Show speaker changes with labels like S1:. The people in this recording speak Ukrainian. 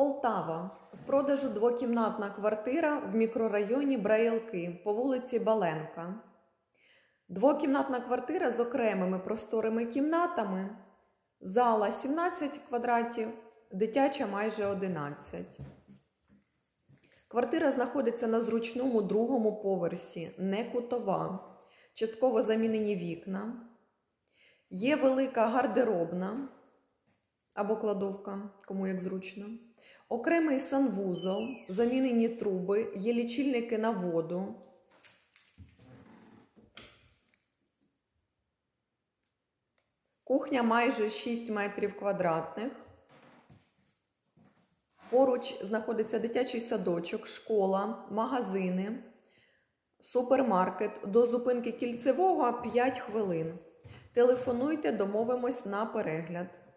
S1: Полтава. В продажу двокімнатна квартира в мікрорайоні Браїлки по вулиці Баленка. Двокімнатна квартира з окремими просторими кімнатами. Зала 17 квадратів, дитяча майже 11. Квартира знаходиться на зручному другому поверсі, не кутова. Частково замінені вікна. Є велика гардеробна або кладовка, кому як зручно. Окремий санвузол, замінені труби, є лічильники на воду. Кухня майже 6 метрів квадратних. Поруч знаходиться дитячий садочок, школа, магазини, супермаркет. До зупинки кільцевого 5 хвилин. Телефонуйте, домовимось на перегляд.